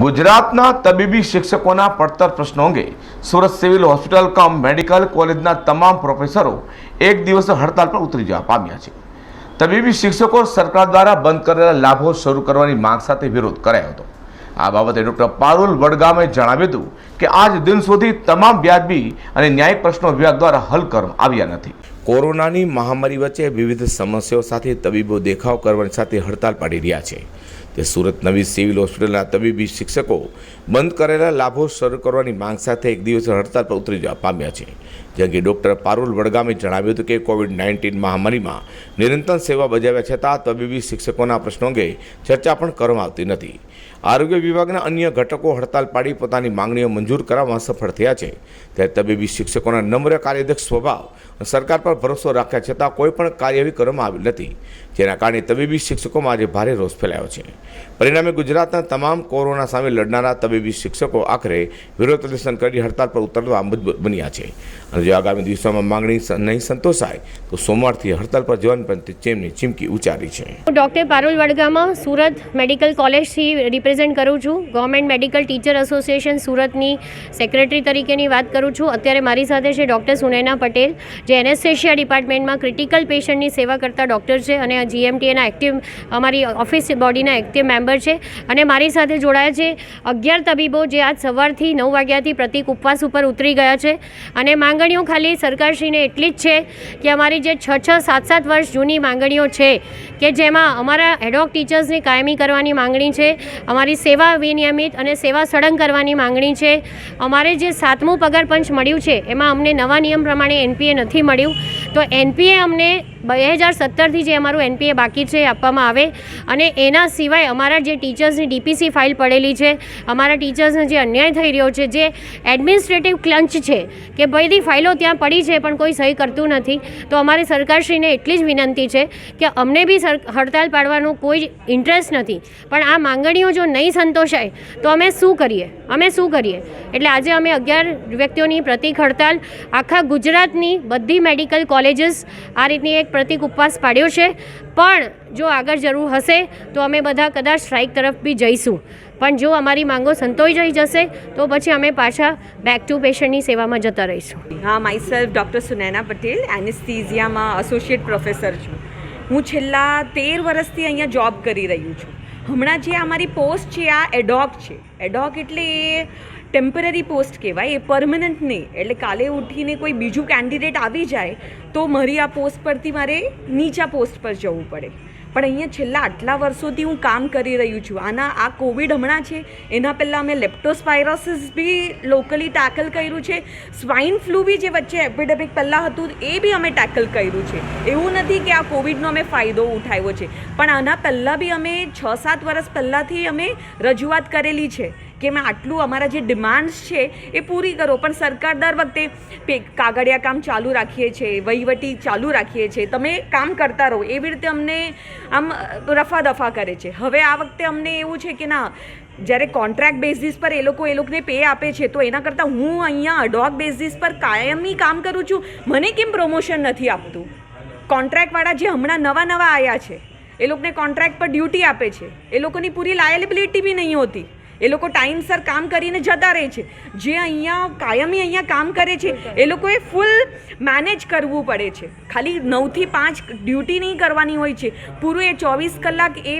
ગુજરાતના તબીબી શિક્ષકોના પડતર પ્રશ્નો અંગે Surat civil hospital cum medical કોલેજના તમામ પ્રોફેસરો એક દિવસ હડતાલ પર ઉતરી જવા પામ્યા છે. તબીબી શિક્ષકો સરકાર દ્વારા બંધ કરેલા લાભો શરૂ કરવાની માંગ સાથે વિરોધ કરાયો હતો. આ બાબતે ડોક્ટર પારુલ વડગામે જણાવ્યું હતું કે આજ દિન સુધી તમામ વ્યાજબી અને ન્યાયિક પ્રશ્નો વિભાગ દ્વારા હલ કરવામાં આવ્યા નથી. કોરોનાની મહામારી વચ્ચે વિવિધ સમસ્યાઓ સાથે તબીબો દેખાવ કરવાની સાથે હડતાલ પાડી રહ્યા છે. તે સુરત નવી સિવિલ હોસ્પિટલના તબીબી શિક્ષકો બંધ કરેલા લાભો શરૂ કરવાની માંગ સાથે એક દિવસ હડતાલ પર ઉતરી જવા પામ્યા છે. જેમ કે ડૉક્ટર પારુલ વડગામે જણાવ્યું હતું કે કોવિડ નાઇન્ટીન મહામારીમાં નિરંતર સેવા બજાવ્યા છતાં તબીબી શિક્ષકોના પ્રશ્નો અંગે ચર્ચા પણ કરવામાં આવતી નથી. આરોગ્ય વિભાગના અન્ય ઘટકો હડતાલ પાડી પોતાની માંગણીઓ મંજૂર કરવામાં સફળ થયા છે. ત્યારે તબીબી શિક્ષકોના નમ્ર કાર્યદક્ષ સ્વભાવ સરકાર પર ભરોસો રાખ્યા છતાં કોઈ પણ કાર્યવાહી કરવામાં આવી નથી. જેના કારણે તબીબી શિક્ષકોમાં આજે ભારે રોષ ફેલાયો છે. પરિણામે ગુજરાતના તમામ કોરોના સામે લડનારા તબીબી શિક્ષકો આખરે વિરોધ પ્રદર્શન કરી હડતાલ પર ઉતરવા મજબૂત બન્યા છે. જો આગામી દિવસોમાં માંગણી નહીં સંતોષાય, તો સોમવારથી હડતાલ પર જવાની પણ ચેમની ચીમકી ઉચ્ચારી છે. હું ડૉક્ટર પારુલ વડગામાં સુરત મેડિકલ કોલેજથી રિપ્રેઝેન્ટ કરું છું. ગવર્મેન્ટ મેડિકલ ટીચર એસોસિએશન સુરતની સેક્રેટરી તરીકેની વાત કરું છું. અત્યારે મારી સાથે છે ડૉક્ટર સુનૈના પટેલ, જે એનેસ્થેશિયા ડિપાર્ટમેન્ટમાં ક્રિટિકલ પેશન્ટની સેવા કરતા ડૉક્ટર છે અને જીએમટીએના એક્ટિવ, અમારી ઓફિસ બોડીના એક્ટિવ મેમ્બર છે. અને મારી સાથે જોડાયા છે અગિયાર તબીબો જે આજ સવારથી નવ વાગ્યાથી પ્રતિક ઉપવાસ ઉપર ઉતરી ગયા છે. અને માંગણીઓ ખાલી સરકારશ્રીને એટલી જ છે કે અમારી જે છ છ, સાત સાત વર્ષ જૂની માંગણીઓ છે કે જેમાં અમારા એડોક ટીચર્સની કાયમી કરવાની માંગણી છે, અમારી સેવા વિનિયમિત અને સેવા સળંગ કરવાની માંગણી છે. અમારે જે સાતમું પગાર પંચ મળ્યું છે, એમાં અમને નવા નિયમ પ્રમાણે એનપીએ નથી મળ્યું. તો એનપીએ અમને બે હજાર સત્તરથી જે અમારું એનપીએ બાકી છે આપવામાં આવે. અને એના સિવાય અમારા જે ટીચર્સની ડીપીસી ફાઇલ પડેલી છે, અમારા ટીચર્સને જે અન્યાય થઈ રહ્યો છે, જે એડમિનિસ્ટ્રેટિવ ક્લંચ છે કે બધી ફાઇલો ત્યાં પડી છે પણ કોઈ સહી કરતું નથી, તો અમારી સરકારશ્રીને એટલી જ વિનંતી છે કે અમને બી હડતાલ પાડવાનો કોઈ ઇન્ટરેસ્ટ નથી. પણ આ માંગણીઓ જો નહીં સંતોષાય, તો અમે શું કરીએ? અમે શું કરીએ? એટલે આજે અમે અગિયાર વ્યક્તિઓની પ્રતિક હડતાલ, આખા ગુજરાતની બધી મેડિકલ કોલેજીસ આ રીતની એક પ્રતિક ઉપવાસ પાડ્યો છે. પણ જો આગળ જરૂર હશે, તો અમે બધા કદાચ સ્ટ્રાઇક તરફ બી જઈશું. પણ જો અમારી માંગો સંતોઈ જઈ જશે, તો પછી અમે પાછા બેક ટુ પેશન્ટની સેવામાં જતા રહીશું. હા my self doctor Sunaina Patel એનિસ્થિઝિયામાં associate professor છું. હું છેલ્લા તેર વર્ષથી અહીંયા જોબ કરી રહ્યું છું. હમણાં જે અમારી પોસ્ટ છે, આ એડોક છે. એડોક એટલે એ ટેમ્પરરી પોસ્ટ કહેવાય, એ પરમનન્ટ નહીં. એટલે કાલે ઉઠીને કોઈ બીજું કેન્ડિડેટ આવી જાય, તો મારી આ પોસ્ટ પરથી મારે નીચા પોસ્ટ પર જવું પડે. પણ અહીંયા છેલ્લા આટલા વર્ષોથી હું કામ કરી રહ્યું છું. આના, આ કોવિડ હમણાં છે, એના પહેલાં અમે લેપ્ટોસ્પાયરોસિસ બી લોકલી ટેકલ કર્યું છે. સ્વાઇન ફ્લૂ બી જે વચ્ચે એપિડેમિક પહેલાં હતું, એ બી અમે ટેકલ કર્યું છે. એવું નથી કે આ કોવિડનો અમે ફાયદો ઉઠાવ્યો છે. પણ આના પહેલાં બી અમે છ સાત વર્ષ પહેલાંથી અમે રજૂઆત કરેલી છે. કે મેં આટલું અમારા જે ડિમાન્ડ્સ છે એ પૂરી કરો. પણ સરકાર દર વખતે કાગળિયા કામ ચાલુ રાખીએ છીએ વહીવટી ચાલુ રાખીએ છીએ તમે કામ કરતા રહો. એવી રીતે અમને આમ રફા દફા કરે છે. હવે આ વખતે અમને એવું છે કે ના, જ્યારે કોન્ટ્રાક્ટ બેઝિસ પર એ લોકો એ લોકોને પે આપે છે, તો એના કરતાં હું અહીંયા અડોગ બેઝિસ પર કાયમી કામ કરું છું. મને કેમ પ્રમોશન નથી આપતું? કોન્ટ્રાક્ટવાળા જે હમણાં નવા નવા આવ્યા છે, એ લોકોને કોન્ટ્રાક્ટ પર ડ્યુટી આપે છે. એ લોકોની પૂરી લાયબિલિટી બી નહીં હોતી. એ લોકો ટાઈમસર કામ કરીને જતા રહે છે. જે અહીંયા કાયમી અહીંયા કામ કરે છે, એ લોકોએ ફૂલ મેનેજ કરવું પડે છે. ખાલી નવથી પાંચ ડ્યુટી નહીં કરવાની હોય છે. પૂરું એ ચોવીસ કલાક એ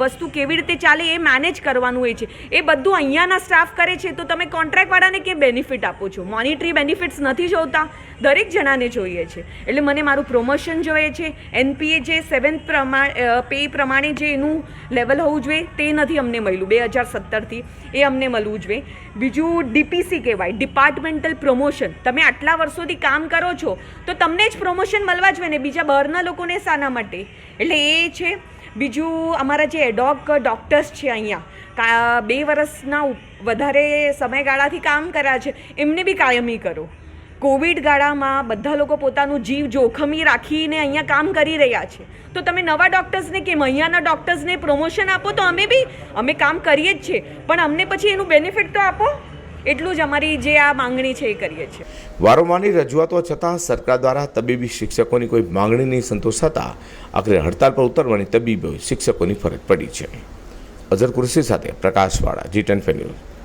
વસ્તુ કેવી રીતે ચાલે એ મેનેજ કરવાનું હોય છે. એ બધું અહીંયાના સ્ટાફ કરે છે. તો તમે કોન્ટ્રાક્ટવાળાને કે બેનિફિટ આપો છો? મોનિટરી બેનિફિટ્સ નથી જોતા? દરેક જણાને જોઈએ છે. એટલે મને મારું પ્રમોશન જોઈએ છે. એનપીએ જે સેવન્થ પ્રમાણે પે પ્રમાણે જે એનું લેવલ હોવું જોઈએ, તે નથી અમને મળ્યું. બે હજાર સત્તરથી એ અમને મળવું જોઈએ. બીજું ડીપીસી કહેવાય ડિપાર્ટમેન્ટલ પ્રમોશન તમે આટલા વર્ષોથી કામ કરો છો, તો તમને જ પ્રમોશન મળવા જોઈએ ને બીજા બહારના લોકોને શાના માટે. એટલે એ છે. બીજું અમારા જે એડોક ડૉક્ટર્સ છે અહીંયા બે વર્ષના વધારે સમયગાળાથી કામ કર્યા છે, એમને બી કાયમી કરો. કોવિડ ગાળામાં બધા લોકો પોતાનું જીવ જોખમી રાખીને અહીંયા કામ કરી રહ્યા છે. તો તમે નવા ડૉક્ટર્સને કેમ અહીંયાના ડૉક્ટર્સને પ્રમોશન આપો તો અમે બી, અમે કામ કરીએ જ છે પણ અમને પછી એનું બેનિફિટ તો આપો. એટલું જ અમારી જે આ માંગણી છે એ કરીએ છીએ. વારંવારની રજૂઆતો છતાં સરકાર દ્વારા તબીબી શિક્ષકોની કોઈ માંગણી નહીં સંતોષાતા, આખરે હડતાલ પર ઉતરવાની તબીબો શિક્ષકોની ફરજ પડી છે. અઝર કુરશી સાથે પ્રકાશવાળા જી ટેન ન્યૂઝ.